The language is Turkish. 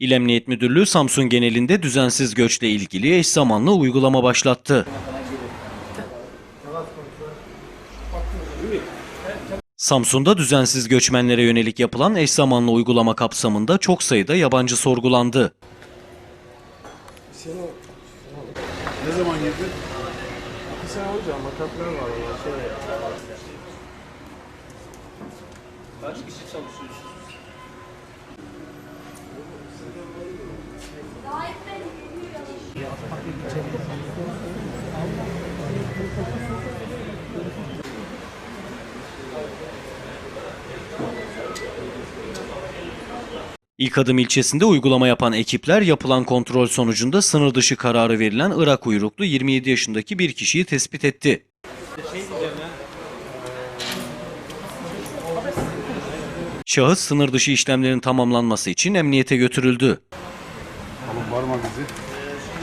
İl Emniyet Müdürlüğü Samsun genelinde düzensiz göçle ilgili eş zamanlı uygulama başlattı. Samsun'da düzensiz göçmenlere yönelik yapılan eş zamanlı uygulama kapsamında çok sayıda yabancı sorgulandı. Ne zaman girdin? Bir sene hocam makatlar var ya. Şey, Kaç kişi çalışıyorsunuz? İlk adım ilçesinde uygulama yapan ekipler yapılan kontrol sonucunda sınır dışı kararı verilen Irak uyruklu 27 yaşındaki bir kişiyi tespit etti. Şahıs sınır dışı işlemlerin tamamlanması için emniyete götürüldü. Oğlum varma bizi.